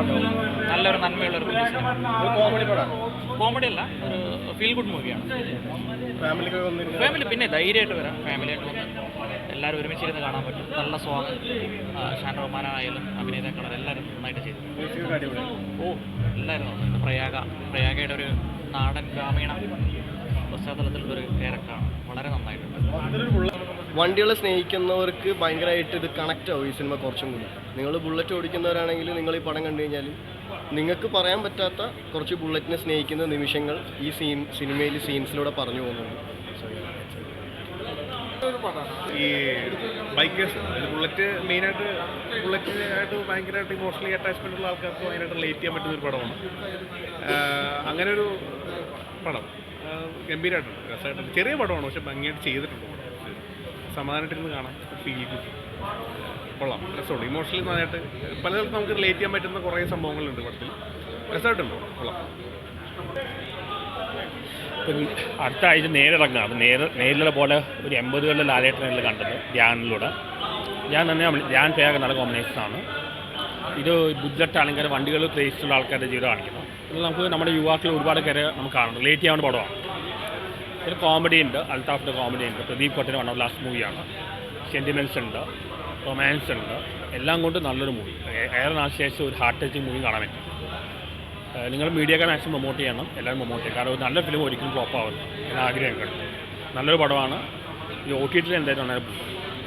പറഞ്ഞു? നല്ലൊരു നന്മയുള്ള ഒരു കോമഡി അല്ല ഒരു ഫീൽ ഗുഡ് മൂവിയാണ് ഫാമിലി പിന്നെ ധൈര്യമായിട്ട് വരാം. ഫാമിലിയായിട്ട് വന്ന് എല്ലാവരും ഒരുമിച്ചിരുന്ന് കാണാൻ പറ്റും. നല്ല സോങ് ഷാൻ റഹ്മാൻ ആയാലും അഭിനേതാക്കളും എല്ലാവരും നന്നായിട്ട് ചെയ്തു. ഓ എല്ലാവരും നന്നായിട്ട് പ്രയാഗ പ്രയാഗയുടെ ഒരു നാടൻ ഗ്രാമീണ പശ്ചാത്തലത്തിലുള്ള ഒരു ക്യാരക്ടറാണ് വളരെ നന്നായിട്ടുണ്ട്. വണ്ടികളെ സ്നേഹിക്കുന്നവർക്ക് ഭയങ്കരമായിട്ട് ഇത് കണക്റ്റ് ആവും ഈ സിനിമ കുറച്ചും കൂടി. നിങ്ങൾ ബുള്ളറ്റ് ഓടിക്കുന്നവരാണെങ്കിൽ നിങ്ങൾ ഈ പടം കണ്ടു കഴിഞ്ഞാൽ നിങ്ങൾക്ക് പറയാൻ പറ്റാത്ത കുറച്ച് ബുള്ളറ്റിനെ സ്നേഹിക്കുന്ന നിമിഷങ്ങൾ ഈ സീൻ സിനിമയിൽ സീൻസിലൂടെ പറഞ്ഞു പോകുന്നുണ്ട്. ഈ ബൈക്കേഴ്സ് ബുള്ളറ്റ് മെയിനായിട്ട് ബുള്ളറ്റിനായിട്ട് ഭയങ്കരമായിട്ട് ഇമോഷണലി അറ്റാച്ച്മെന്റ് ഉള്ള ആൾക്കാർക്ക് ഭയങ്കരമായിട്ട് റിലേറ്റ് ചെയ്യാൻ പറ്റുന്ന ഒരു പടമാണ്. അങ്ങനെ ഒരു പടം. ഗംഭീരമായിട്ടുണ്ട് രസമായിട്ടുണ്ട്. ചെറിയ പടമാണ് പക്ഷെ ഭംഗിയായിട്ട് ചെയ്തിട്ടുണ്ട്. സമാധാനമായിട്ടിരുന്ന് കാണാം. ഫീൽ ഗുഡ് കൊള്ളാം. രസമുണ്ട്. ഇമോഷണലി നന്നായിട്ട് പല സ്ഥലത്ത് നമുക്ക് റിലേറ്റ് ചെയ്യാൻ പറ്റുന്ന കുറേ സംഭവങ്ങളുണ്ട് പടത്തിൽ. രസമായിട്ടുണ്ട്. കൊള്ളാം. അടുത്ത ആഴ്ച നേരെ നേരെ നേരിലുള്ള പോലെ ഒരു എൺപതുകളിലെ ലാലേട്ടനെല്ലാം കണ്ടത്? ധ്യാനിലൂടെ. ഞാൻ തന്നെ ധ്യാൻ പേരൊക്കെ നല്ല കോമ്പിനേഷനാണ് ഇത് ബുദ്ധറ്റ് ആണെങ്കിൽ വണ്ടികൾ ക്രേസിലുള്ള ആൾക്കാരുടെ ജീവിതം കാണിക്കുന്നു. ഇത് നമുക്ക് നമ്മുടെ യുവാക്കൾ ഒരുപാട് പേരെ നമുക്ക് കാണാം റിലേറ്റ് ചെയ്യാവുന്ന പടമാണ്. പിന്നെ കോമഡി ഉണ്ട് അൽത്താഫിന്റെ കോമഡി ഉണ്ട്. പ്രദീപ് കൊട്ടിന് വൺ ഓഫ് ലാസ്റ്റ് മൂവിയാണ് സെന്റിമെന്റ്സ് ഉണ്ട് റൊമാൻസ് ഉണ്ട്. എല്ലാം കൊണ്ട് നല്ലൊരു മൂവി ഏറെ നാൾ ശേഷം ഒരു ഹാർട്ട് ടച്ചിങ് മൂവി കാണാൻ പറ്റും. നിങ്ങൾ മീഡിയക്കാർ മാക്സിമം പ്രൊമോട്ട് ചെയ്യണം. എല്ലാവരും പ്രൊമോട്ട് ചെയ്യും കാരണം ഒരു നല്ല ഫിലിം ഒരിക്കലും ഫ്ലോപ്പ് ആവില്ല. എന്ന ആഗ്രഹം നല്ലൊരു പടമാണ്. ഈ ഒ ടി ടിയിൽ എന്തായാലും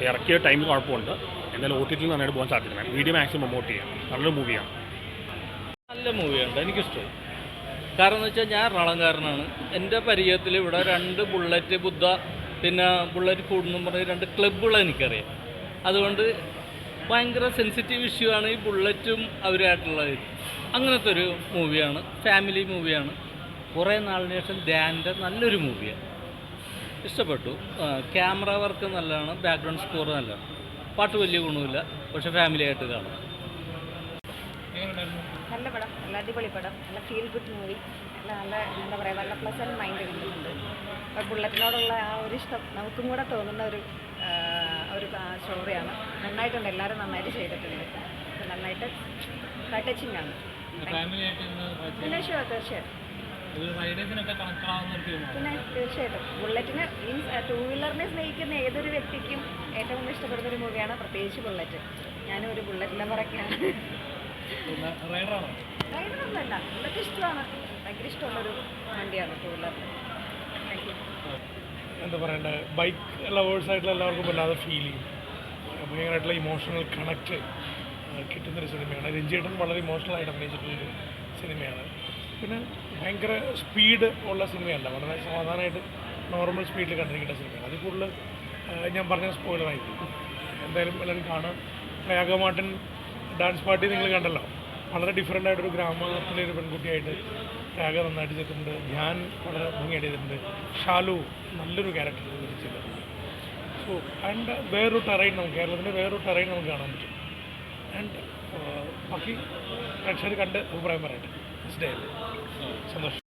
ഇറക്കിയ ടൈം കുഴപ്പമുണ്ട്. എന്തായാലും ഒ ടി ടിയിൽ നന്നായിട്ട് പോകാൻ സാധ്യത മീഡിയ മാക്സിമം പ്രൊമോട്ട് ചെയ്യാം നല്ലൊരു മൂവിയാണ് നല്ല മൂവിയുണ്ട് എനിക്കിഷ്ടം. കാരണം എന്ന് വെച്ചാൽ ഞാൻ എറണാകുളംകാരനാണ് എന്റെ പരിചയത്തിൽ ഇവിടെ രണ്ട് ബുള്ളറ്റ് ബുദ്ധ പിന്നെ ബുള്ളറ്റ് ഫുഡ് എന്നും പറഞ്ഞ രണ്ട് ക്ലബ്ബുകൾ എനിക്കറിയാം. അതുകൊണ്ട് ഭയങ്കര സെൻസിറ്റീവ് ഇഷ്യൂ ആണ് ഈ ബുള്ളറ്റും അവരുമായിട്ടുള്ളത് അങ്ങനത്തെ ഒരു മൂവിയാണ് ഫാമിലി മൂവിയാണ് കുറേ നാളിന് ശേഷം ധ്യാന്റെ നല്ലൊരു മൂവിയാണ് ഇഷ്ടപ്പെട്ടു. ക്യാമറ വർക്ക് നല്ലതാണ് ബാക്ക്ഗ്രൗണ്ട് സ്കോർ നല്ലതാണ്. പാട്ട് വലിയ ഗുണമില്ല പക്ഷേ ഫാമിലി ആയിട്ട് കാണാം. പടം നല്ല അടിപൊളി പടം നല്ല ഫീൽ ഗുഡ് മൂവി നല്ല നല്ല എന്താ പറയുക നല്ല പ്ലസന്റ് മൈൻഡ് കിട്ടുന്നുണ്ട് അപ്പോൾ ബുള്ളറ്റിനോടുള്ള ആ ഒരു ഇഷ്ടം നമുക്കും കൂടെ തോന്നുന്ന ഒരു ഒരു സ്റ്റോറിയാണ് നന്നായിട്ടുണ്ട് എല്ലാവരും നന്നായിട്ട് ചെയ്തിട്ടുണ്ട്. നന്നായിട്ട് ടച്ചിങ് ആണ്. പിന്നെ ഷുവർ തീർച്ചയായിട്ടും. പിന്നെ തീർച്ചയായിട്ടും. ബുള്ളറ്റിന് മീൻസ് ടൂ വീലറിനെ സ്നേഹിക്കുന്ന ഏതൊരു വ്യക്തിക്കും ഏറ്റവും ഇഷ്ടപ്പെടുന്ന ഒരു മൂവിയാണ് പ്രത്യേകിച്ച് ബുള്ളറ്റ് ഞാനും ഒരു ബുള്ളറ്റ് ലവറൊക്കെയാണ് റൈഡറൊന്നുമല്ല. നമുക്ക് ഇഷ്ടമാണ്. ഭയങ്കര ഇഷ്ടമുള്ളൊരു വണ്ടിയാണ് ടൂ വീലർ എന്താ പറയണ്ടേ? ബൈക്ക് ലവേഴ്സ് ആയിട്ടുള്ള എല്ലാവർക്കും വല്ലാതെ ഫീൽ ചെയ്യും. ഭയങ്കരമായിട്ടുള്ള ഇമോഷണൽ കണക്ട് കിട്ടുന്നൊരു സിനിമയാണ് രഞ്ജിയേട്ടൻ വളരെ ഇമോഷണൽ ആയിട്ട് അഭിനയിച്ചിട്ടുള്ളൊരു സിനിമയാണ് പിന്നെ ഭയങ്കര സ്പീഡ് ഉള്ള സിനിമയല്ല വളരെ സാധാരണമായിട്ട് നോർമൽ സ്പീഡിൽ കണ്ടിരിക്കേണ്ട സിനിമയാണ് അതിൽ കൂടുതൽ ഞാൻ പറഞ്ഞ സ്പോയിലറായിരിക്കും എന്തായാലും എല്ലാവരും കാണാം പ്രയാഗമാട്ടൻ ഡാൻസ് പാർട്ടി നിങ്ങൾ കണ്ടല്ലോ. വളരെ ഡിഫറെന്റ് ആയിട്ടൊരു ഗ്രാമത്തിലെ ഒരു പെൺകുട്ടിയായിട്ട് രാഗ നന്നായിട്ട് ചെയ്തിട്ടുണ്ട്. ധ്യാൻ വളരെ ഭംഗിയായിട്ട് ഷാലു നല്ലൊരു ക്യാരക്ടർ ചെയ്തിട്ടുണ്ട് സോ ആൻഡ് വേറൊരു ടെറൈൻ നമുക്ക് കേരളത്തിന്റെ വേറൊരു ടെറൈൻ നമുക്ക് കാണാൻ പറ്റും. ആൻഡ് ബാക്കി പ്രേക്ഷകർ കണ്ട് അഭിപ്രായം പറയട്ടെ. സന്തോഷം.